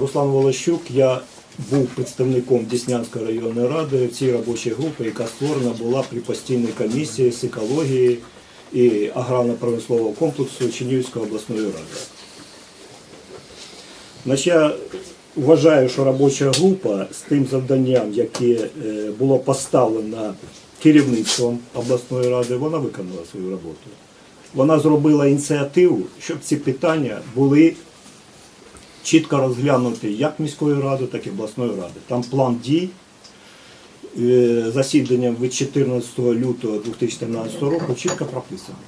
Руслан Волощук, я був представником Деснянської районної ради в цій робочій групі, яка створена була при постійній комісії з екології і аграрно-промислового комплексу Чернігівської обласної ради. Значить, я вважаю, що робоча група з тим завданням, яке е, було поставлено керівництвом обласної ради, вона виконала свою роботу. Вона зробила ініціативу, щоб ці питання були чітко розглянуті як міською радою, так і обласною радою. Там план дій е, засіданням від 14 лютого 2017 року чітко прописано.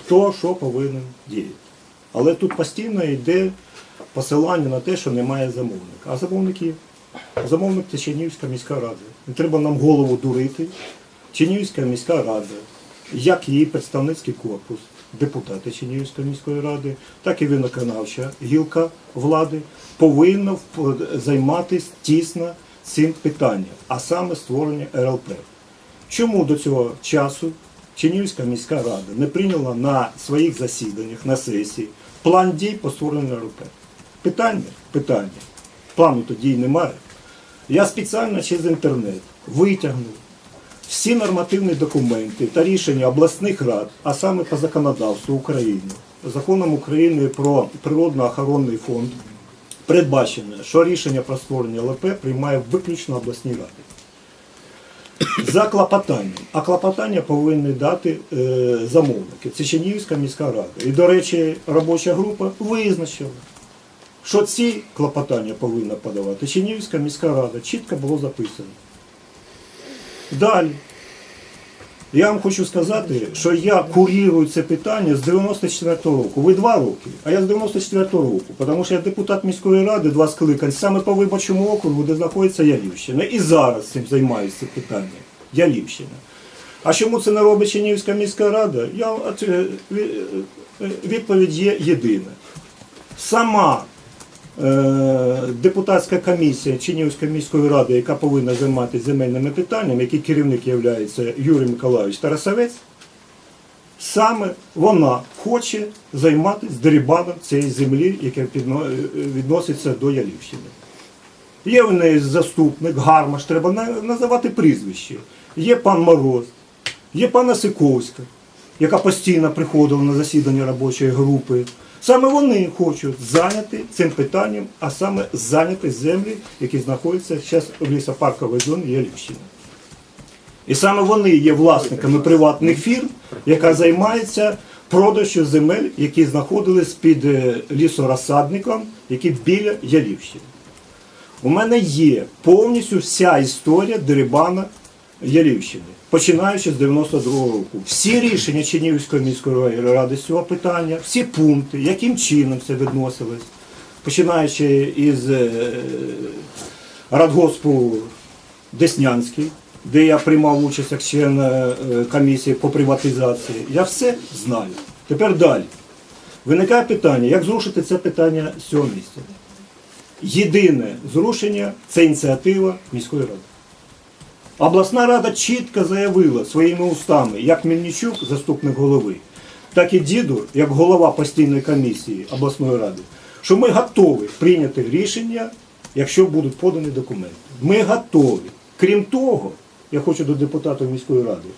Хто що повинен діяти. Але тут постійно йде посилання на те, що немає замовника. А замовник є. Замовник це Чернігівська міська рада. Не треба нам голову дурити. Чернігівська міська рада, як її представницький корпус, депутати Чернігівської міської ради, так і виконавча гілка влади повинна займатися тісно цим питанням, а саме створення РЛП. Чому до цього часу Чернігівська міська рада не прийняла на своїх засіданнях, на сесії план дій по створенню РЛП? Питання? Питання. Плану то дій немає. Я спеціально через інтернет витягнув всі нормативні документи та рішення обласних рад, а саме по законодавству України, законом України про природно-охоронний фонд, передбачено, що рішення про створення ЛП приймає виключно обласні ради. За клопотанням. А клопотання повинні дати е, замовники. Це Чернігівська міська рада. І, до речі, робоча група визначила, що ці клопотання повинна подавати Чернігівська міська рада. Чітко було записано. Далі. Я вам хочу сказати, що я курірую це питання з 94-го року. Ви два роки, а я з 94-го року, тому що я депутат міської ради, два скликань, саме по виборчому округу, де знаходиться Ялівщина. І зараз цим займаюся питанням. Ялівщина. А чому це не робить Чернігівська міська рада? Я, е, ві- е, відповідь є єдина. Сама е, депутатська комісія Чернігівської міської ради, яка повинна займатися земельними питаннями, який керівник є Юрій Миколайович Тарасовець, саме вона хоче займатися дерибаном цієї землі, яка е, відноситься до Ялівщини. Є в неї заступник, гармаш, треба називати прізвище. Є пан Мороз, є пана Сиковська, яка постійно приходила на засідання робочої групи. Саме вони хочуть зайняти цим питанням, а саме зайняти землі, які знаходяться зараз в лісопарковій зоні Ялівщини. І саме вони є власниками приватних фірм, яка займається продажем земель, які знаходились під е, лісорозсадником, які біля Ялівщини. У мене є повністю вся історія дерибана Ялівщини, починаючи з 92-го року. Всі рішення Чернігівської міської ради з цього питання, всі пункти, яким чином це відносилось, починаючи із е, радгоспу Деснянський, де я приймав участь як член е, комісії по приватизації. Я все знаю. Тепер далі. Виникає питання, як зрушити це питання з цього місця. Єдине зрушення це ініціатива міської ради. Обласна рада чітко заявила своїми устами, як Мельничук, заступник голови, так і діду, як голова постійної комісії обласної ради, що ми готові прийняти рішення, якщо будуть подані документи. Ми готові. Крім того, я хочу до депутатів міської ради.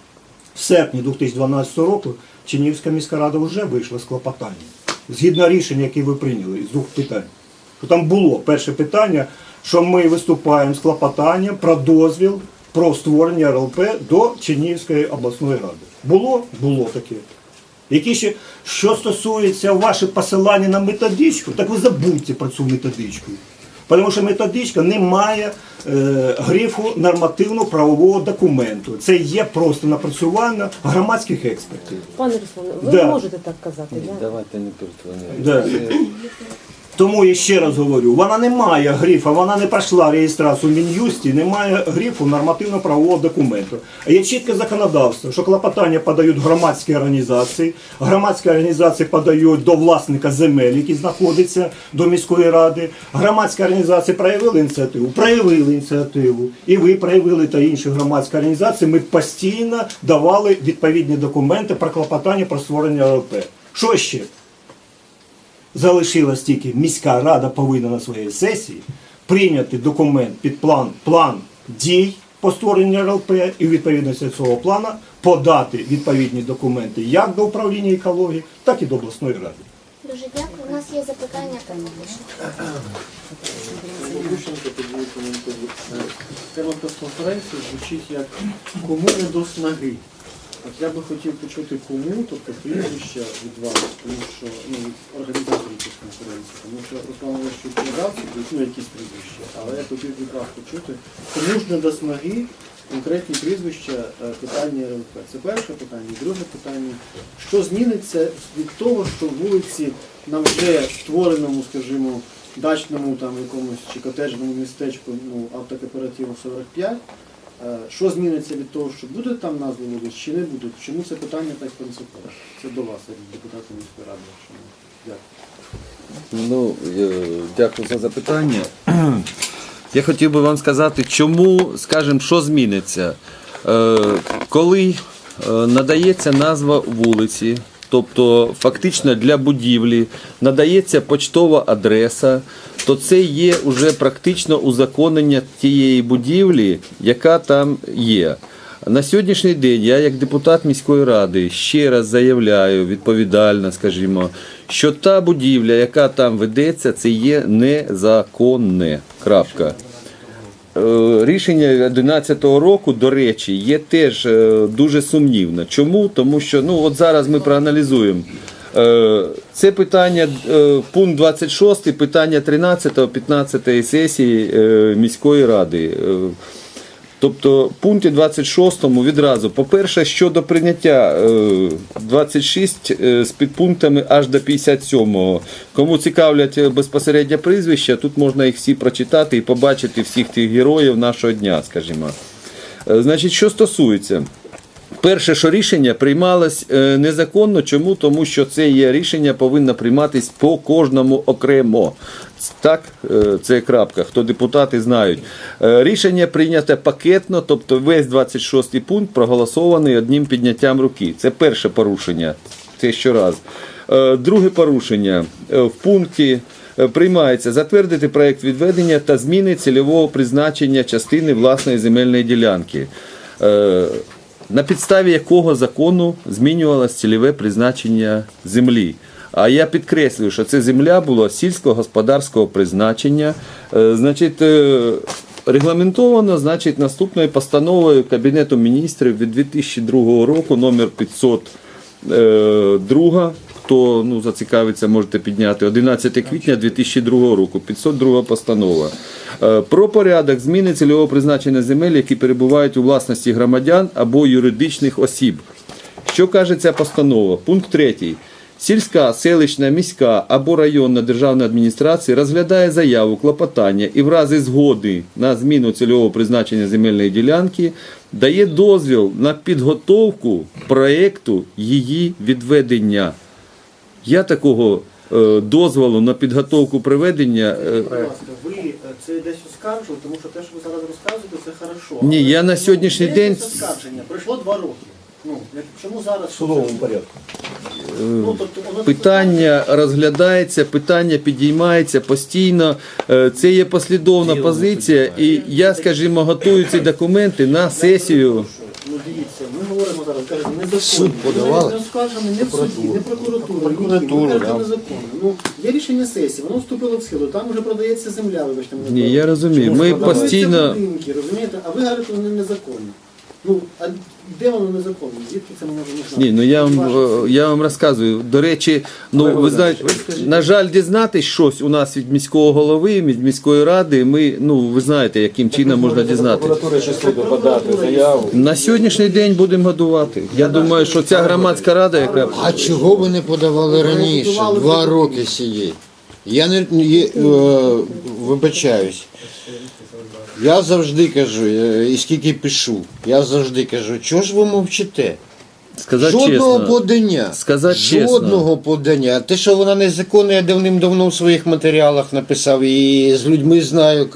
В серпні 2012 року Чернігівська міська рада вже вийшла з клопотанням. Згідно рішення, яке ви прийняли з двох питань. Що Там було перше питання, що ми виступаємо з клопотанням про дозвіл про створення РЛП до Чернігівської обласної ради. Було? Було таке. Які ще, що стосується ваших посилання на методичку, так ви забудьте про цю методичку. Тому що методичка не має е, грифу нормативно-правового документу. Це є просто напрацювання громадських експертів. Пане Руслане, ви Да. можете так казати. Да? Давайте не перетворюємо. Да. Тому я ще раз говорю, вона не має грифа, вона не пройшла реєстрацію в Мін'юсті, не має грифу нормативно-правового документу. Є чітке законодавство, що клопотання подають громадські організації, громадські організації подають до власника земель, які знаходяться до міської ради. Громадські організації проявили ініціативу, проявили ініціативу, і ви проявили та інші громадські організації. Ми постійно давали відповідні документи про клопотання про створення РП. Що ще? Залишилось тільки міська рада повинна на своїй сесії прийняти документ під план, план дій по створенню РЛП і відповідності до цього плану подати відповідні документи як до управління екології, так і до обласної ради. Дуже дякую. У нас є запитання. Тема прес-конференції звучить як кому не до снаги. От я би хотів почути кому, тобто прізвища від вас, тому що ну, організаторів прес-конференції, тому що Руслан Олещук надав ну, якісь прізвища, але я хотів від вас почути, кому ж не до снаги конкретні прізвища е, питання РЛП. Це перше питання. Друге питання, що зміниться від того, що вулиці на вже створеному, скажімо, дачному там якомусь чи котеджному містечку ну, автокооперативу 45. Е, Що зміниться від того, що буде там назва вулиць, чи не буде? Чому це питання так принципове? Це до вас, як депутата міської ради. Дякую. Ну, дякую за запитання. Я хотів би вам сказати, чому, скажімо, що зміниться. Е, Коли е, надається назва вулиці, тобто фактично для будівлі надається почтова адреса, то це є вже практично узаконення тієї будівлі, яка там є. На сьогоднішній день я, як депутат міської ради, ще раз заявляю відповідально, скажімо, що та будівля, яка там ведеться, це є незаконне. Крапка. Е, Рішення 2011 року, до речі, є теж е, дуже сумнівне. Чому? Тому що ну от зараз ми проаналізуємо. Е, Це питання, пункт 26, питання 13-15 сесії е, міської ради. Е, Тобто в пункті 26 відразу, по-перше, щодо прийняття е, 26 е, з підпунктами аж до 57. Кому цікавлять безпосереднє безпосередньо прізвища, тут можна їх всі прочитати і побачити всіх тих героїв нашого дня, скажімо. Е, Значить, що стосується. Перше, що рішення приймалось е, незаконно. Чому? Тому що це є рішення повинно прийматись по кожному окремо. Так, е, це крапка. Хто депутати знають. Е, Рішення прийнято пакетно, тобто весь 26 пункт проголосований одним підняттям руки. Це перше порушення. Це щораз. Друге порушення в пункті. Приймається затвердити проєкт відведення та зміни цільового призначення частини власної земельної ділянки. На підставі якого закону змінювалося цільове призначення землі. А я підкреслюю, що це земля була сільськогосподарського призначення. Е, Значить, е, регламентовано значить, наступною постановою Кабінету міністрів від 2002 року номер 502. Хто ну, зацікавиться, можете підняти 11 квітня 2002 року, 502 постанова. Е, Про порядок зміни цільового призначення земель, які перебувають у власності громадян або юридичних осіб. Що каже ця постанова? Пункт 3. Сільська, селищна, міська або районна державна адміністрація розглядає заяву, клопотання і в разі згоди на зміну цільового призначення земельної ділянки дає дозвіл на підготовку проєкту її відведення. Я такого е, дозволу на підготовку приведення. е, Будь ласка, ви е, це десь оскаржили, тому що те, що ви зараз розказуєте, це хорошо. Ні, я на сьогоднішній де день- це оскарження. Пройшло два роки. Ну, як- чому зараз судовому порядку. Ну, тобто, воно- Питання розглядається, питання підіймається постійно. Е, Це є послідовна позиція, і я, скажімо, готую ці документи на сесію. Ну дивіться, ми говоримо зараз, кажемо, незаконно. Суд подавали? Не оскаржено не в суді, не прокуратура, прокуратура, да. це незаконно. Ну, є рішення сесії, воно вступило в силу, там вже продається земля, вибачте мене. Ні, я розумію. Ми Продаються постійно. будинки, розумієте? А ви говорите, вони незаконні. Ну, а де воно незаконне? Звідки це можемо знати? Ні, ну я вам е, я вам розказую. До речі, ну ви знаєте, на жаль, дізнатись щось у нас від міського голови, від міської ради. Ми ну ви знаєте, яким чином можна дізнатися. Прокуратура чи суду подати заяву. На сьогоднішній день будемо годувати. Я думаю, що ця громадська рада, яка А чого ви не подавали раніше? Два роки сидіть. Я не є, е, вибачаюсь. Я завжди кажу, е, і скільки пишу, я завжди кажу, чого ж ви мовчите? Сказати Жодного чесно. подання. Сказати чесно. Подання. Те, що вона незаконна, я давним-давно в своїх матеріалах написав. І з людьми знаю,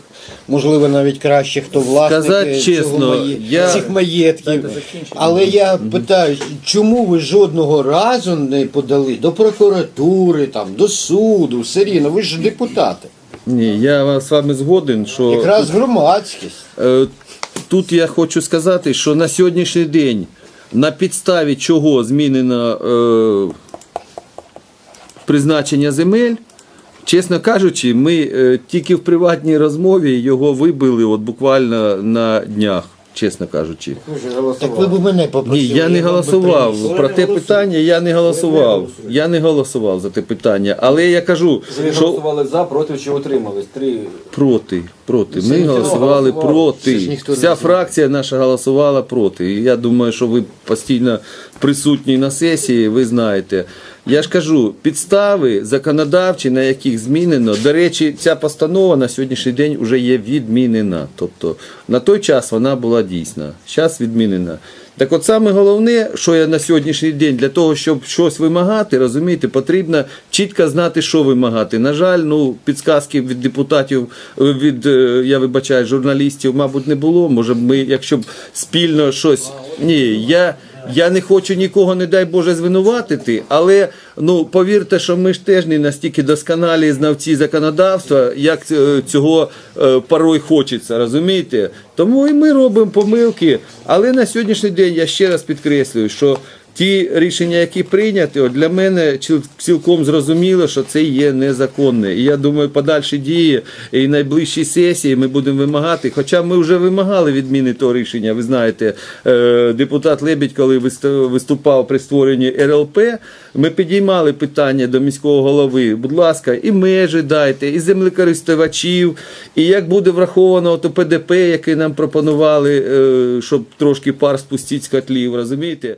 можливо, навіть краще, хто власник Сказати е, чесно, цього має- я- цих маєтків. Але я питаю, чому ви жодного разу не подали до прокуратури, там, до суду, все рівно, ви ж депутати. Ні, я з вами згоден, що Якраз громадськість. Е, Тут я хочу сказати, що на сьогоднішній день на підставі чого змінено е, призначення земель, чесно кажучи, ми е, тільки в приватній розмові його вибили от буквально на днях, чесно кажучи. Так ви б мене Ні, я не голосував. Про те питання я не голосував. Я не голосував за те питання. Але я кажу, Ви що голосували за, проти чи утримались? Три. Проти, проти. Ми голосували проти. Вся фракція наша голосувала проти. І я думаю, що ви постійно присутні на сесії, ви знаєте. Я ж кажу, підстави законодавчі, на яких змінено. До речі, ця постанова на сьогоднішній день вже є відмінена. Тобто на той час вона була дійсна. Зараз відмінена. Так от саме головне, що я на сьогоднішній день для того, щоб щось вимагати, розумієте, потрібно чітко знати, що вимагати. На жаль, ну підсказки від депутатів, е, від е, я вибачаю, журналістів, мабуть, не було. Може, ми, якщо б спільно щось. Ні, я. Я не хочу нікого, не дай Боже, звинуватити, але ну повірте, що ми ж теж не настільки досконалі знавці законодавства, як е, цього е, порой хочеться, розумієте? Тому і ми робимо помилки. Але на сьогоднішній день я ще раз підкреслюю, що ті рішення, які прийняті, от для мене ціл- цілком зрозуміло, що це є незаконне. І я думаю, подальші дії і найближчі сесії ми будемо вимагати. Хоча ми вже вимагали відміни того рішення. Ви знаєте, е, депутат Лебідь, коли вист- виступав при створенні РЛП, ми підіймали питання до міського голови. Будь ласка, і межі дайте, і землекористувачів, і як буде враховано то ПДП, яке нам пропонували, е, щоб трошки пар спустити з котлів, розумієте?